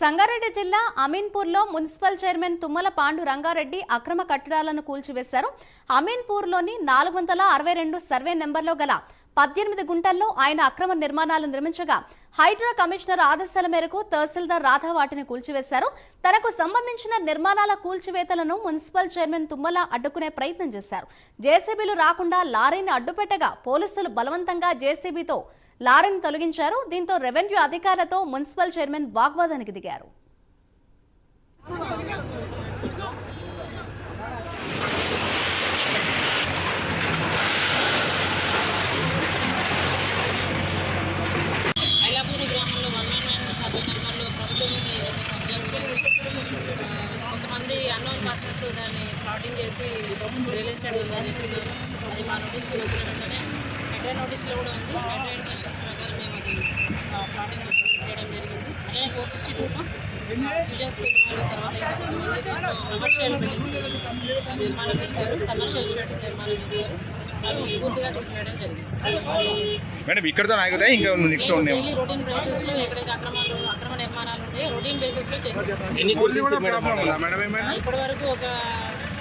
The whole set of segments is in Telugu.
సంగారెడ్డి జిల్లా అమీన్పూర్లో మున్సిపల్ చైర్మన్ తుమ్మల పాండు రంగారెడ్డి అక్రమ కట్టడాలను కూల్చివేశారు. అమీన్పూర్లోని నాలుగు వందల అరవై రెండు సర్వే నెంబర్లో గల పద్దెనిమిది గుంటల్లో ఆయన అక్రమ నిర్మాణాలు నిర్మించగా హైడ్రా కమిషనర్ ఆదేశాల మేరకు తహసీల్దార్ రాధా వాటిని కూల్చివేశారు. తనకు సంబంధించిన నిర్మాణాల కూల్చివేతలను మున్సిపల్ చైర్మన్ తుమ్మల అడ్డుకునే ప్రయత్నం చేశారు. జేసీబీలు రాకుండా లారీని అడ్డుపెట్టగా పోలీసులు బలవంతంగా జేసీబీతో లారీని తొలగించారు. దీంతో రెవెన్యూ అధికారులతో మున్సిపల్ చైర్మన్ వాగ్వాదానికి దిగారు. అన్నోన్ దాన్ని ప్లాటింగ్ చేసి రియల్ ఎస్టేట్ చేస్తున్నారు అది మా నోటీస్కి వచ్చిన వెంటనే హెడ్లైన్ నోటీస్లో కూడా ఉంది. హెడ్లైన్ ప్రకారం మేము అది ప్లాటింగ్ చేయడం జరిగింది. అలానే ఫోర్ సిక్స్టీ టూలో విజయన్ స్కూల్ తర్వాత కొంతమంది కమర్షియల్ బిల్డింగ్స్ నిర్మాణం చేశారు. కమర్షియల్ షెడ్స్ నిర్మాణం చేశారు. మేడం ఇక్కడతో ఆగుతాయి ఇంకా నెక్స్ట్ ఉన్నాయి డైలీ రొటీన్ బేసిస్లో ఎక్కడైతే అక్రమాలు అక్రమ నిర్మాణాలు ఉంటాయో రొటీన్ బేసిస్లో చేస్తాం ఎన్ని మేడం ఇప్పటి వరకు ఒక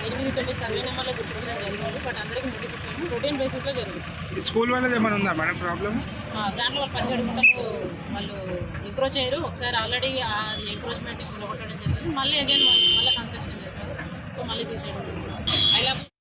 ఎనిమిది తొమ్మిది సర్వే నెంబర్లో గుర్తించడం జరిగింది బట్ అందరికీ నోటీస్ ఇచ్చాము రొటీన్ బేసిస్లో జరుగుతుంది. స్కూల్ వాళ్ళది ఏమైనా ఉందా మేడం ప్రాబ్లం ఆ, దాంట్లో వాళ్ళు పదిహేడు గుంటలు వాళ్ళు ఎంక్రోచ్ అయ్యారు ఒకసారి ఆల్రెడీ ఆ ఎంక్రోచ్మెంట్ కొట్టడం జరిగింది. మళ్ళీ అగైన్ మళ్ళీ కన్స్ట్రక్షన్ చేశారు. సో మళ్ళీ తీసేయడం జరిగింది